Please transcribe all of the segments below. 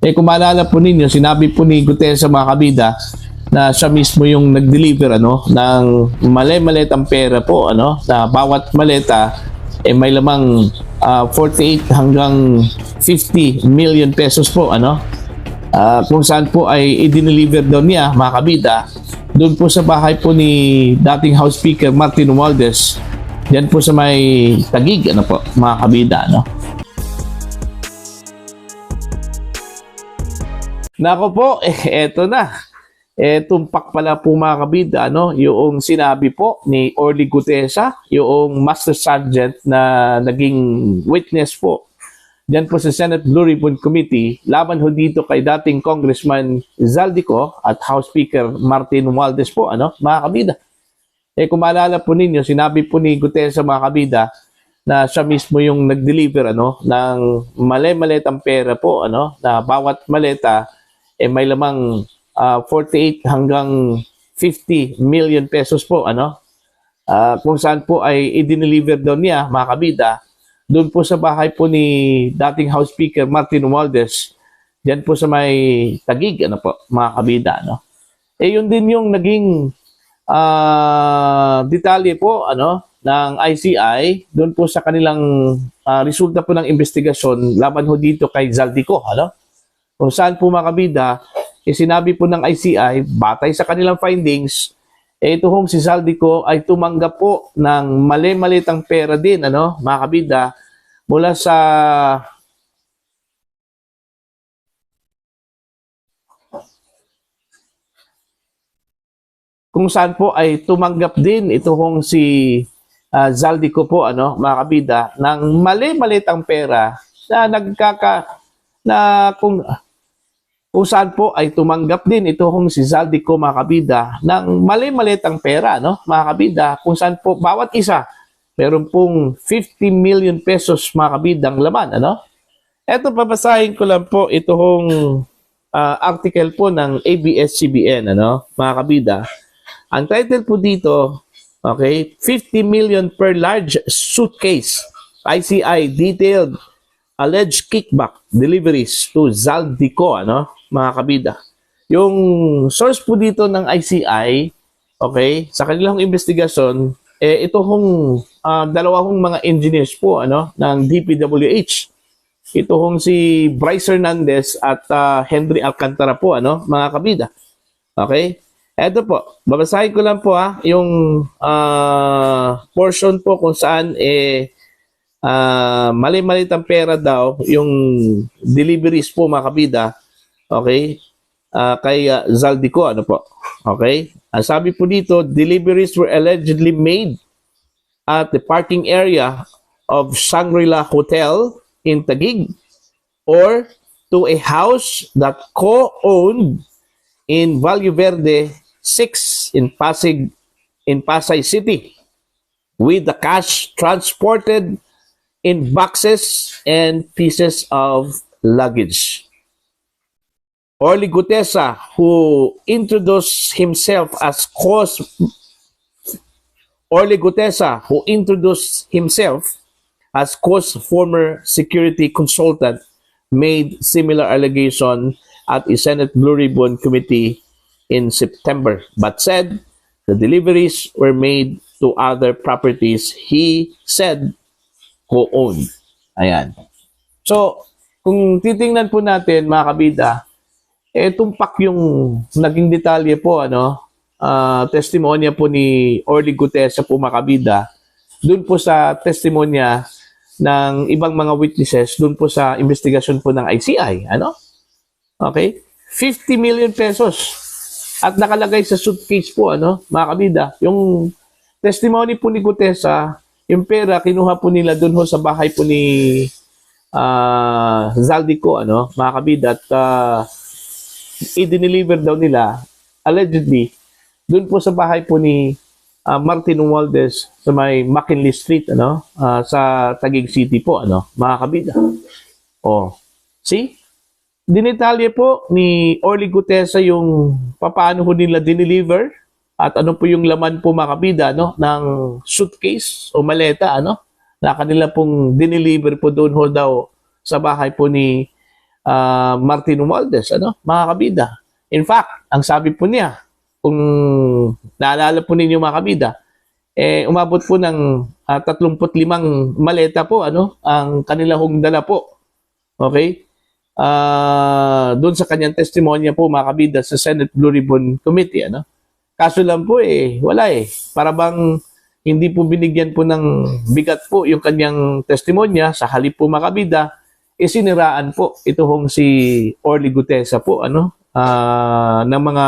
Eh kung maalala po ninyo, sinabi po ni Gutierrez sa mga kabida na siya mismo yung nag-deliver ano ng mali-maletang pera po ano na bawat maleta eh may lamang ah, 48 hanggang 50 million pesos po ano. Ah, kung saan po ay i-deliver daw niya mga kabida doon po sa bahay po ni dating House Speaker Martin Romualdez yan po sa may tagig ano po mga kabida no Nako po, eh, eto na. Eh, tumpak pala po mga kabida, ano, yung sinabi po ni Orly Gutesa, yung Master Sergeant na naging witness po Diyan po sa Senate Blue Ribbon Committee, laban ho dito kay dating Congressman Zaldico at House Speaker Martin Romualdez po, ano, mga kabida. Eh kung maalala po ninyo, sinabi po ni Gutierrez sa mga kabida na siya mismo yung nag-deliver ano ng mali-maletang pera po ano na bawat maleta eh may lamang ah, 48 hanggang 50 million pesos po ano? Ah, kung saan po ay i-deliver daw niya mga kabida doon po sa bahay po ni dating House Speaker Martin Romualdez diyan po sa may tagig ano po mga kabida no eh yun din yung naging ah detalye po ano ng ICI doon po sa kanilang ah, resulta po ng investigasyon laban ho dito kay Zaldico ano kung saan po mga kabida eh, sinabi po ng ICI batay sa kanilang findings eh, ito hong si Zaldico ay tumanggap po ng mali-malitang pera din ano mga kabida mula sa kung saan po ay tumanggap din ito hong si ah, Zaldico po ano mga kabida ng mali-malitang pera na nagkaka na kung kung saan po ay tumanggap din ito hong si Zaldico mga kabida ng mali-malitang pera no mga kabida kung saan po bawat isa meron pong 50 million pesos mga kabidang laman ano eto babasahin ko lang po ito hong ah, article po ng ABS-CBN ano mga kabida ang title po dito, okay, 50 million per large suitcase. ICI detailed alleged kickback deliveries to Zaldico, ano, mga kabida. Yung source po dito ng ICI, okay, sa kanilang investigasyon, eh, ito hong ah, dalawa mga engineers po, ano, ng DPWH. Ito hong si Bryce Hernandez at ah, Henry Alcantara po, ano, mga kabida. Okay? Eto po, babasahin ko lang po ha, yung ah, portion po kung saan eh ah, mali-malitang pera daw yung deliveries po mga kabida. Okay? Ah, kay ah, Zaldico ano po. Okay? Ang sabi po dito, deliveries were allegedly made at the parking area of Shangri-La Hotel in Taguig or to a house that co-owned in Valle Verde 6 in Pasig in Pasay City with the cash transported in boxes and pieces of luggage. Orly Gutesa, who introduced himself as cause Orly Gutesa, who introduced himself as cause former security consultant, made similar allegation at a Senate Blue Ribbon Committee in September, but said the deliveries were made to other properties he said co-owned. Ayan. So, kung titingnan po natin, mga kabida, eh, tumpak yung naging detalye po, ano, ah, testimonya po ni Orly Gutesa po, mga kabida, dun po sa testimonya ng ibang mga witnesses, dun po sa investigasyon po ng ICI, ano? Okay? 50 million pesos. At nakalagay sa suitcase po, ano, mga kabida. Yung testimony po ni Gutesa, yung pera, kinuha po nila dun ho sa bahay po ni ah Zaldico, ano, mga kabida. At ah, i-deliver daw nila, allegedly, dun po sa bahay po ni ah, Martin Romualdez sa may McKinley Street, ano, ah, sa Taguig City po, ano, mga kabida. Oh, see? Dinetalye po ni Orly Gutesa yung paano ho nila dineliver at ano po yung laman po mga kabida no, ng suitcase o maleta ano, na kanila pong dineliver po doon ho daw sa bahay po ni ah, Martin Romualdez, ano, mga kabida. In fact, ang sabi po niya, kung naalala po ninyo mga kabida, eh, umabot po ng ah, 35 maleta po, ano, ang kanilang dala po. Okay? Ah, doon sa kanyang testimonya po mga kabida sa Senate Blue Ribbon Committee, ano. Kaso lang po eh, wala eh. Para bang hindi po binigyan po ng bigat po yung kanyang testimonya sa halip po mga kabida, isiniraan po ito hong si Orly Gutesa po, ano, ah, ng mga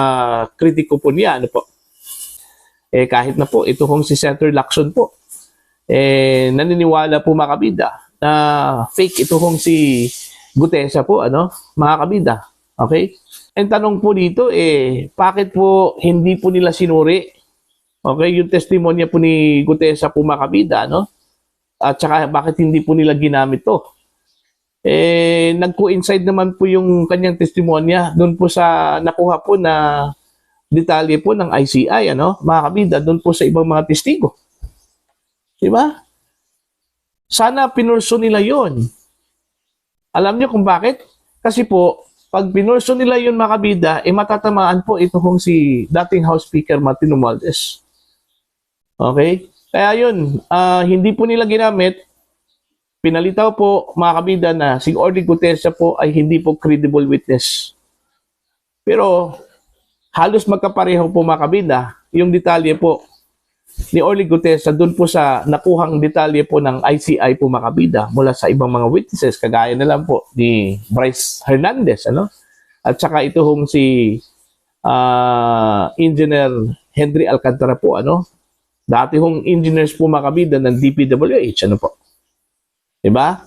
kritiko po niya, ano po. Eh, kahit na po, ito hong si Senator Lacson po, eh, naniniwala po mga kabida na fake ito hong si Gutesa po, ano, mga kabida. Okay? Ang tanong po dito, eh, bakit po hindi po nila sinuri? Okay, yung testimonya po ni Gutesa po mga kabida, no? At saka bakit hindi po nila ginamit to? Eh, nag-coincide naman po yung kanyang testimonya doon po sa nakuha po na detalye po ng ICI, ano, mga kabida, doon po sa ibang mga testigo. Di ba? Sana pinurso nila yon. Alam niyo kung bakit? Kasi po, pag pinurso nila yon mga kabida, eh matatamaan po ito hong si dating House Speaker Martin Romualdez. Okay? Kaya yun, ah, hindi po nila ginamit. Pinalitaw po mga kabida na si Orly Gutesa po ay hindi po credible witness. Pero halos magkapareho po mga kabida yung detalye po ni Orly Gutesa doon po sa nakuhang detalye po ng ICI po mga kabida mula sa ibang mga witnesses kagaya na lang po ni Bryce Hernandez ano? At saka ito hong si ah, Engineer Henry Alcantara po ano? Dati hong engineers po mga kabida ng DPWH ano po? 'di ba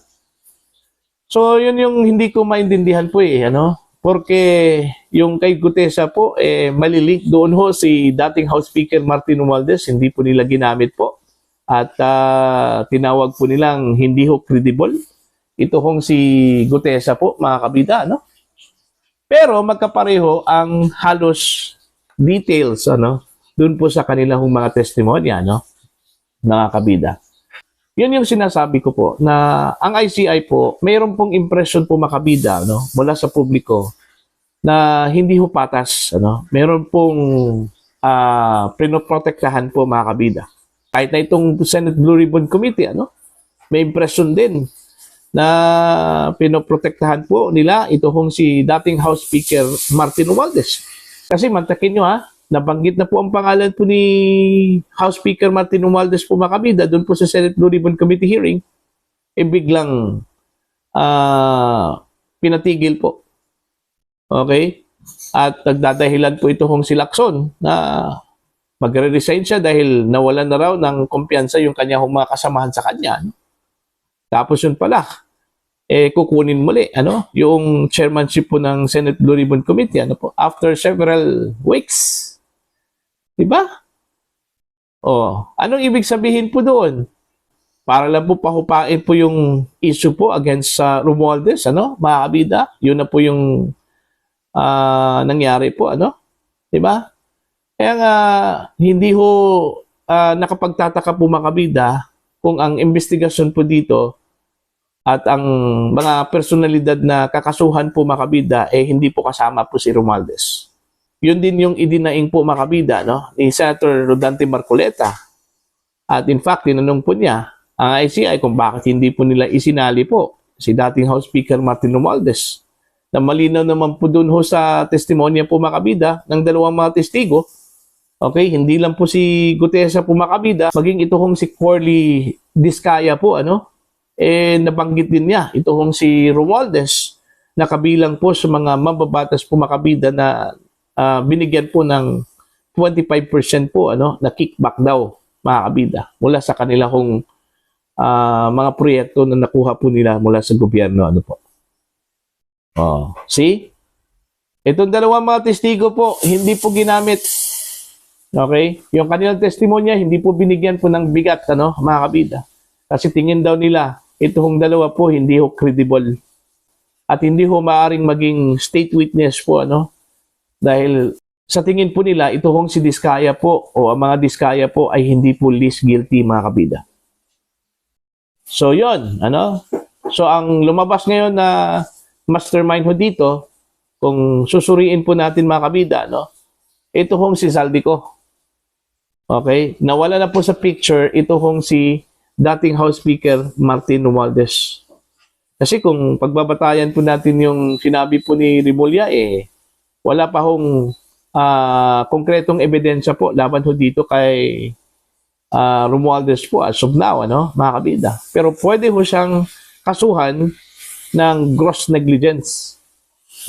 So yun yung hindi ko maintindihan po eh ano Porque yung kay Gutesa po, eh, malilink doon ho si dating House Speaker Martin Romualdez, hindi po nila ginamit po. At ah, tinawag po nilang hindi ho credible. Ito hong si Gutesa po, mga kabida, no? Pero magkapareho ang halos details, ano, doon po sa kanilang mga testimonya, no? Mga kabida. Yun yung sinasabi ko po na ang ICI po, mayroon pong impression po makabida no, mula sa publiko na hindi ho patas. Ano, mayroon pong ah pinoprotektahan po mga kabida. Kahit na itong Senate Blue Ribbon Committee, ano, may impression din na pinoprotektahan po nila ito hong si dating House Speaker Martin Romualdez. Kasi mantakin nyo ha, nabanggit na po ang pangalan po ni House Speaker Martin Romualdez po makabida doon po sa Senate Blue Ribbon Committee hearing, eh biglang ah, pinatigil po. Okay? At nagdadahilan po ito hong si Lacson na magre-resign siya dahil nawalan na raw ng kumpiyansa yung kanya mga kasamahan sa kanya. Tapos yun pala, eh kukunin muli ano yung chairmanship po ng Senate Blue Ribbon Committee ano po after several weeks 'di ba oh anong ibig sabihin po doon? Para lang po pahupain po yung issue po against sa Romualdez ano mga kabida? Yun na po yung ah, nangyari po ano? 'di ba kaya nga hindi ho ah, nakapagtataka po mga kabida kung ang investigasyon po dito at ang mga personalidad na kakasuhan po makabida eh hindi po kasama po si Romualdez. Yun din yung idinaing po makabida no ni Senator Rodante Marcoleta. At in fact, tinanong po niya ang ICI kung bakit hindi po nila isinali po si dating House Speaker Martin Romualdez. Na malinaw naman po doon ho sa testimonya po makabida ng dalawang mga testigo. Okay, hindi lang po si Gutesa po makabida, maging ito hong si Corley Discaya po ano, eh nabanggit din niya ito hong si Romualdez na kabilang po sa mga mababatas po makabida na ah, binigyan po ng 25% po ano na kickback daw mga kabida mula sa kanila hong ah, mga proyekto na nakuha po nila mula sa gobyerno ano po. Oh, see? Itong dalawang mga testigo po hindi po ginamit Okay? Yung kanilang testimonya hindi po binigyan po ng bigat ano mga kabida. Kasi tingin daw nila itong dalawa po hindi ho credible at hindi ho maaring maging state witness po ano dahil sa tingin po nila ito hong si Diskaya po o ang mga Diskaya po ay hindi po least guilty mga kabida. So yon ano? So ang lumabas ngayon na mastermind ho dito, kung susuriin po natin mga kabida, no? Ito hong si Zaldico. Okay? Nawala na po sa picture, ito hong si dating House Speaker Martin Romualdez. Kasi kung pagbabatayan po natin yung sinabi po ni Rimulya, eh, wala pa hong ah, konkretong ebidensya po laban ho dito kay ah, Romualdez po as of now, ano, mga kabida. Pero pwede ho siyang kasuhan ng gross negligence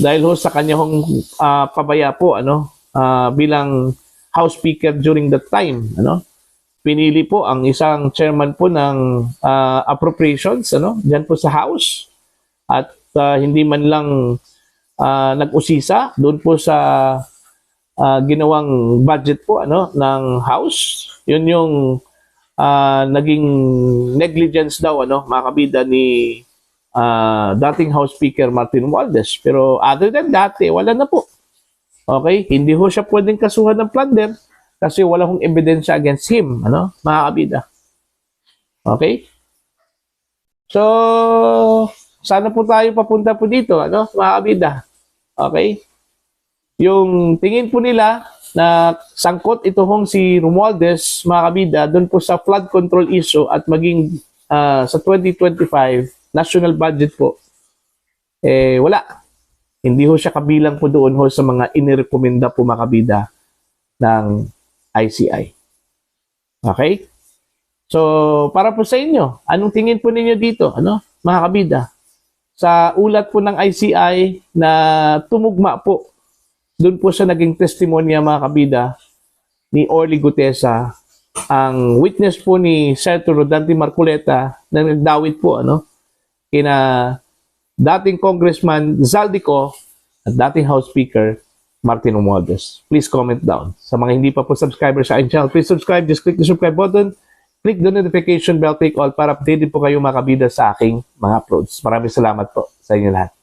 dahil ho sa kanyang ah, pabaya po, ano, ah, bilang House Speaker during that time, ano, pinili po ang isang chairman po ng ah, appropriations ano diyan po sa house at ah, hindi man lang ah, nag-usisa doon po sa ah, ginawang budget po ano ng house yun yung ah, naging negligence daw ano mga kabida ni ah, dating house speaker Martin Waldes pero other than that eh, wala na po okay hindi ho siya pwedeng kasuhan ng plunder kasi wala hong ebidensya against him, ano, mga. Okay? So, sana po tayo papunta po dito, ano, mga kabida. Okay? Yung tingin po nila na sangkot ito hong si Romualdez, mga kabida, doon po sa flood control issue at maging ah, sa 2025 national budget po, eh, wala. Hindi ho siya kabilang po doon ho sa mga inirekomenda po mga kabida ng ICI. Okay? So, para po sa inyo, anong tingin po ninyo dito, ano, mga kabida? Sa ulat po ng ICI na tumugma po, doon po sa naging testimonya, mga kabida, ni Orly Gutesa, ang witness po ni Senator Rodante Marculeta na nagdawit po, ano, kina dating Congressman Zaldico at dating House Speaker Martin Romualdez. Please comment down. Sa mga hindi pa po subscriber sa aking channel, please subscribe. Just click the subscribe button. Click the notification bell, click all para updated po kayo makabida sa aking mga uploads. Maraming salamat po sa inyo lahat.